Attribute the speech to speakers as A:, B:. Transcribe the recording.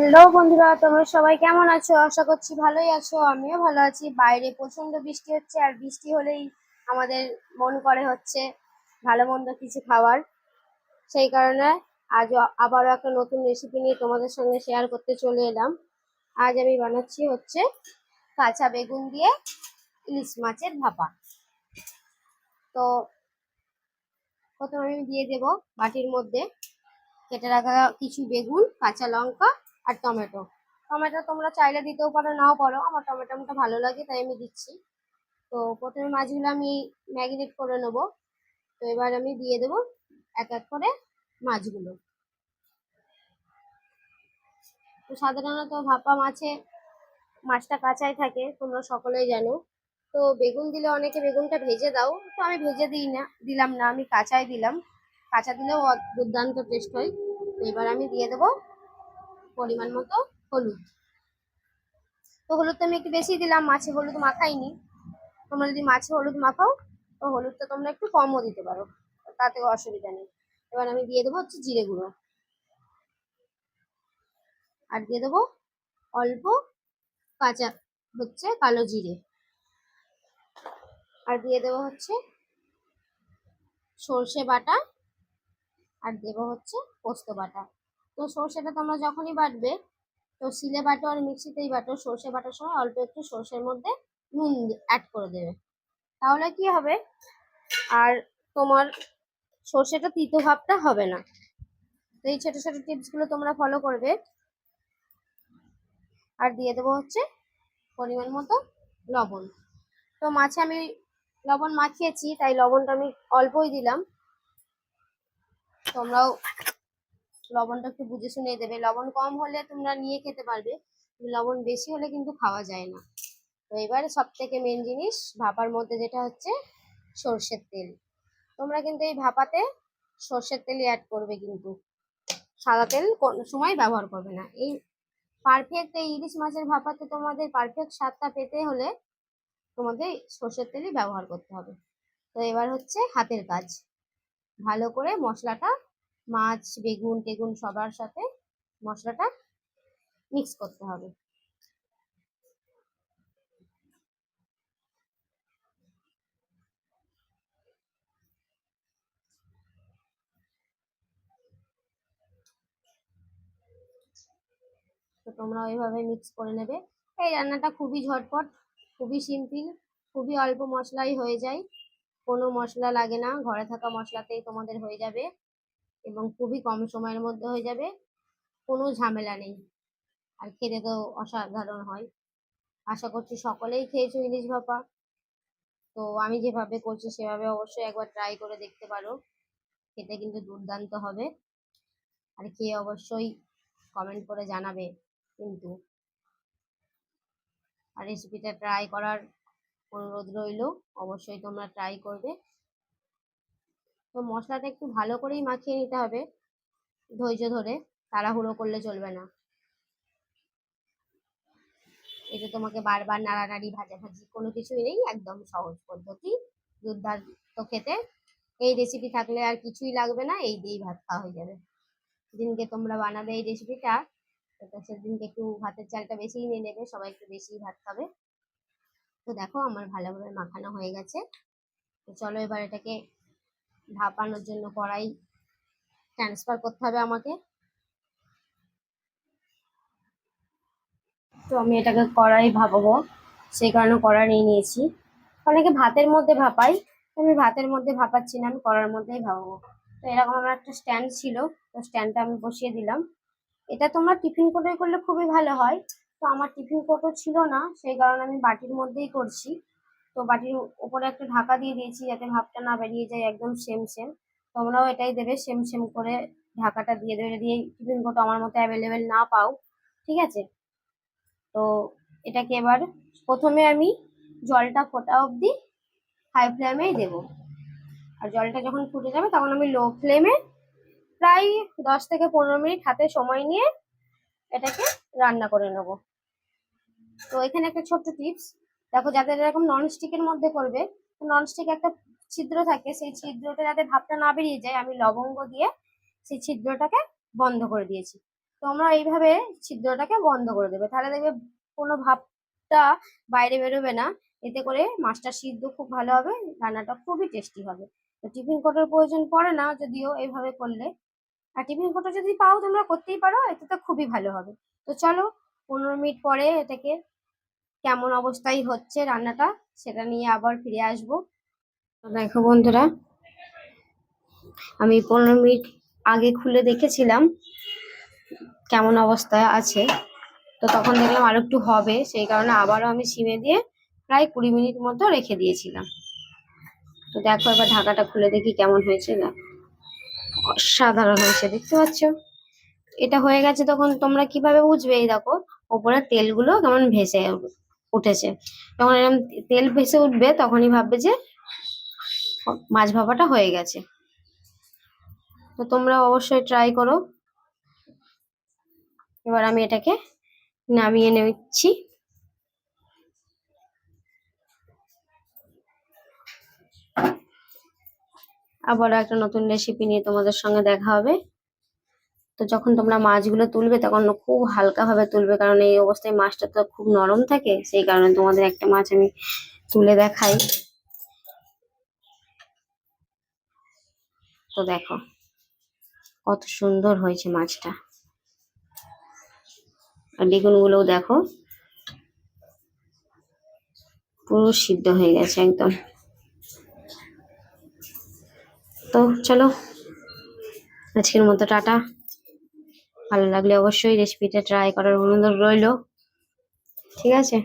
A: Hello বন্ধুরা, তোমরা সবাই কেমন আছো? আশা করছি ভালোই আছো, আমিও ভালো আছি। বাইরে প্রচণ্ড বৃষ্টি হচ্ছে, আর বৃষ্টি হলেই আমাদের মন করে হচ্ছে ভালো মন্দ কিছু খাবার সেই কারণে আজ আবারও একটা নতুন রেসিপি নিয়ে তোমাদের সঙ্গে শেয়ার করতে চলে এলাম। আজ আমি বানাচ্ছি হচ্ছে কাঁচা বেগুন দিয়ে ইলিশ মাছের ভাপা। তো প্রথমে আমি দিয়ে দেব বাটির মধ্যে কেটে রাখা কিছু বেগুন, কাঁচা লঙ্কা আর টমেটো। টমেটো তোমরা চাইলে দিতেও পারো, নাও পারো। আমার টমেটোটা ভালো লাগে, তাই আমি দিচ্ছি। তো প্রথমে মাছগুলো আমি ম্যাগিনেট করে নেব। তো এবার আমি দিয়ে দেবো এক এক করে মাছগুলো। তো সাধারণত ভাপা মাছে মাছটা কাঁচাই থাকে, তোমরা সকলেই জানো। তো বেগুন দিলে অনেকে বেগুনটা ভেজে দাও, তো আমি ভেজে দিই না, দিলাম না, আমি কাঁচাই দিলাম। কাঁচা দিলেও দুর্দান্ত টেস্ট হয়। এবার আমি দিয়ে দেবো পরিমাণ মতো হলুদ। তো হলুদটা আমি একটু বেশি দিলাম, মাছে হলুদ মাখাইনি। তোমরা যদি মাছে হলুদ মাখাও, তো হলুদটা তোমরা একটু কমও দিতে পারো, তাতেও অসুবিধা নেই। এবার আমি দিয়ে দেবো হচ্ছে জিরে গুঁড়ো। আর দিয়ে দেবো অল্প কাঁচা হচ্ছে কালো জিরে। আর দিয়ে দেবো হচ্ছে সর্ষে বাটা। আর দেবো হচ্ছে পোস্ত বাটা। তো সর্ষেটা তোমরা যখনই বাটবে, তো শিলে বাটো আর মিক্সিতেই বাটো। সর্ষে বাটার সময় অল্প একটু সর্ষের মধ্যে নুন অ্যাড করে দেবে। তাহলে কি হবে? আর তোমার সর্ষেটা তিতো ভাবটা হবে না। তো এই ছোটো ছোটো টিপসগুলো তোমরা ফলো করবে। আর দিয়ে দেবো হচ্ছে পরিমাণ মতো লবণ। তো মাছে আমি লবণ মাখিয়েছি, তাই লবণটা আমি অল্পই দিলাম। তোমরাও লবণটা একটু বুঝে শুনে দেবে। লবণ কম হলে তোমরা নিয়ে খেতে পারবে, লবণ বেশি হলে কিন্তু খাওয়া যায় না। তো এবারে সব থেকে মেন জিনিস ভাপার মধ্যে যেটা হচ্ছে সর্ষের তেল। তোমরা কিন্তু এই ভাপাতে সর্ষের তেলই অ্যাড করবে কিন্তু। সাদা তেল কোনো সময় ব্যবহার করবে না। এই পারফেক্ট এই ইলিশ মাছের ভাপাতে তোমাদের পারফেক্ট স্বাদটা পেতে হলে তোমাদের সর্ষের তেলই ব্যবহার করতে হবে। তো এবার হচ্ছে হাতের কাজ। ভালো করে মশলাটা মাছ, বেগুন, টেগুন সবার সাথে মশলাটা মিক্স করতে হবে। তো তোমরা ওইভাবে মিক্স করে নেবে। এই রান্নাটা খুবই ঝটপট, খুবই সিম্পল খুবই অল্প মশলাই হয়ে যায়। কোনো মশলা লাগে না, ঘরে থাকা মশলাতেই তোমাদের হয়ে যাবে। এবং খুবই কম সময়ের মধ্যে হয়ে যাবে। কোনো ঝামেলা নেই। আর খেতে তো অসাধারণ হয়। আশা করছি সকলেই খেয়েছো ইলিশ ভাপা। তো আমি যেভাবে করছি সেভাবে অবশ্যই একবার ট্রাই করে দেখতে পারো। খেতে কিন্তু দুর্দান্ত হবে। আর খেয়ে অবশ্যই কমেন্ট করে জানাবে কিন্তু। আর রেসিপিটা ট্রাই করার অনুরোধ রইল। অবশ্যই তোমরা ট্রাই করবে। তো মশলাটা একটু ভালো করেই মাখিয়ে নিতে হবে। ধৈর্য ধরে, তাড়াহুড়ো করলে চলবে না। এটা তোমাকে বারবার নাড়ানাড়ি, ভাজাভাজি, কোনো কিছুই নেই, একদম সহজ পদ্ধতি। দুর্দান্ত খেতে। এই রেসিপি থাকলে আর কিছুই লাগবে না, এই দিয়েই ভাত খাওয়া হয়ে যাবে। দিনকে তোমরা বানাবে এই রেসিপিটা সেদিনকে একটু ভাতের চালটা বেশিই নিয়ে নেবে, সবাই একটু বেশিই ভাত খাবে। তো দেখো, আমার ভালোভাবে মাখানো হয়ে গেছে। তো চলো এবার এটাকে ভাপানোর জন্য কড়াই ট্রান্সফার করতে হবে আমাকে। তো আমি এটাকে কড়াই ভাপাবো সেই কারণে কড়াই নিয়ে নিয়েছি। অনেকে ভাতের মধ্যে ভাপাই আমি ভাতের মধ্যে ভাপাচ্ছি না, আমি কড়ার মধ্যেই ভাপাবো তো এরকম আমার একটা স্ট্যান্ড ছিল, তো স্ট্যান্ডটা আমি বসিয়ে দিলাম। এটা তোমরা টিফিন কোটোয় করলে খুবই ভালো হয়। তো আমার টিফিন কোটো ছিল না, সেই কারণে আমি বাটির মধ্যেই করছি। তো বাটির উপরে একটা ঢাকা দিয়ে দিয়েছি যাতে ভাপটা না বেরিয়ে যায়, একদম সেম সেম তোমরাও এটাই দেবে সেম সেম করে ঢাকাটা দিয়ে দেবে। যদি এই টিফিন কোটো আমার মতো অ্যাভেলেবেল না পাও, ঠিক আছে? তো এটাকে এবার প্রথমে আমি জলটা ফোটা অবধি হাই ফ্লেমেই দেব। আর জলটা যখন ফুটে যাবে, তখন আমি লো ফ্লেমে প্রায় দশ থেকে পনেরো মিনিট হাতে সময় নিয়ে এটাকে রান্না করে নেব। তো এখানে একটা ছোট্ট টিপস দেখো, যাদের এরকম ননস্টিকের মধ্যে করবে ননস্টিক একটা ছিদ্র থাকে, সেই ছিদ্রটা যাতে ভাপটা না বেরিয়ে যায়, আমি লবঙ্গ দিয়ে সেই ছিদ্রটাকে বন্ধ করে দিয়েছি। তোমরা এইভাবে ছিদ্রটাকে বন্ধ করে দেবে। তাহলে দেখবে কোনো ভাবটা বাইরে বেরোবে না। এতে করে মাছটা সিদ্ধ খুব ভালো হবে, রান্নাটা খুবই টেস্টি হবে। তো টিফিন কোটোর প্রয়োজন পড়ে না, যদিও এইভাবে করলে। আর টিফিন কোটো যদি পাও, তোমরা করতেই পারো, এতে তো খুবই ভালো হবে। তো চলো, পনেরো মিনিট পরে এটাকে কেমন অবস্থায় হচ্ছে রান্নাটা, সেটা নিয়ে আবার ফিরে আসব। দেখো বন্ধুরা, আমি পনেরো মিনিট আগে খুলে দেখেছিলাম কেমন অবস্থায় আছে। তো তখন দেখলাম আরও একটু হবে, সেই কারণে আবারও আমি সিমে দিয়ে প্রায় কুড়ি মিনিট মতো রেখে দিয়েছিলাম। তো দেখো এবার ঢাকাটা খুলে দেখি কেমন হয়েছে না। অসাধারণ হয়েছে, দেখতে পাচ্ছ? এটা হয়ে গেছে তখন তোমরা কীভাবে বুঝবে? এই দেখো, ওপরে তেলগুলো কেমন ভেসে উঠেছে। যখন এরকম তেল ভেসে উঠবে, তখনই ভাববে যে মাছ ভাপাটা হয়ে গেছে। তো তোমরা অবশ্যই ট্রাই করো। এবার আমি এটাকে নামিয়ে নিচ্ছি। আবারও একটা নতুন রেসিপি নিয়ে তোমাদের সঙ্গে দেখা হবে। তো যখন তোমরা মাছগুলো তুলবে তখন খুব হালকা ভাবে তুলবে, কারণ এই অবস্থায় মাছটা তো খুব নরম থাকে, সেই কারণে তোমাদের একটা মাছ আমি তুলে দেখাই। তো দেখো, কত সুন্দর হয়েছে মাছটা। আর বেগুন গুলোও দেখো, পুরো সিদ্ধ হয়ে গেছে একদম। তো চলো, আজকের মতো টাটা। ভালো লাগলে অবশ্যই রেসিপিটা ট্রাই করার অনুরোধ রইল। ঠিক আছে?